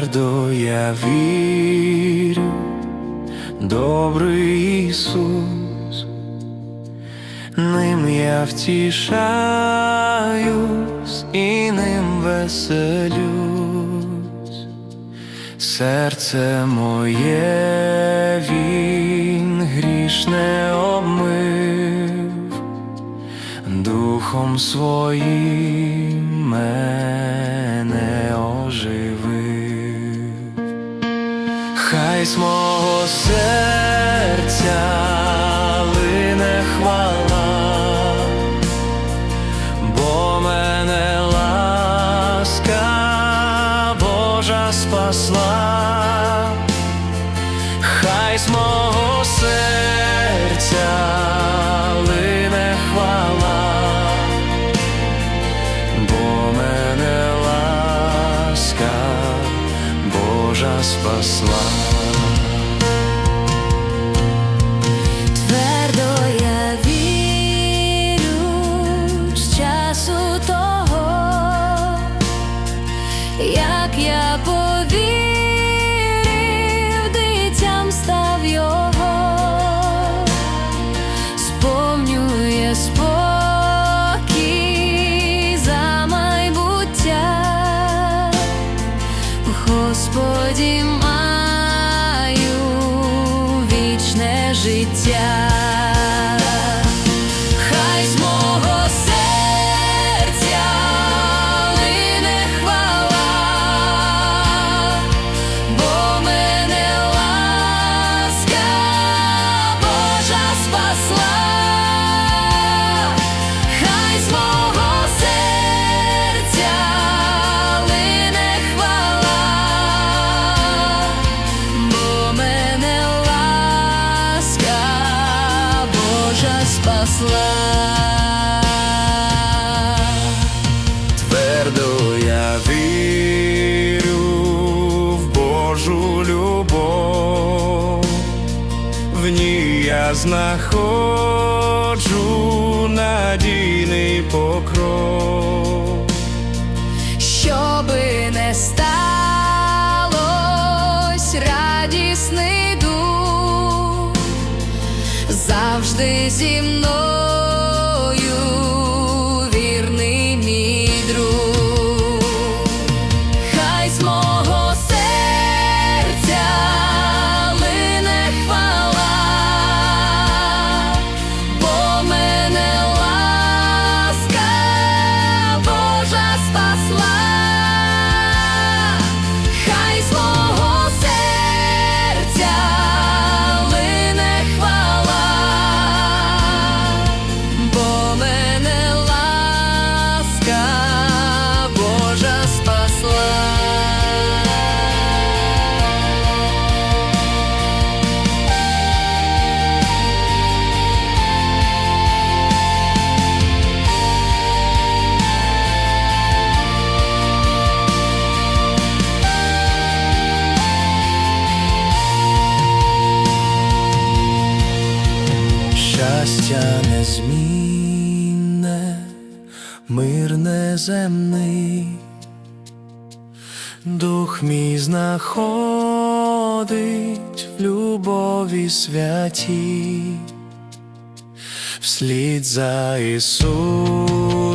Твердо я вірю, добрий Ісус, ним я втішаюсь і ним веселюсь, серце моє він грішне обмив, духом своїм Хай з мого серця лине хвала, бо мене ласка Божа спасла, хай з мого серця лине хвала, бо мене ласка Божа спасла. Господі маю знаходжу надійний покров. Щоби не сталось, радісний дух завжди зі мною мир неземний, дух мій знаходить в любові святі, вслід за Ісусом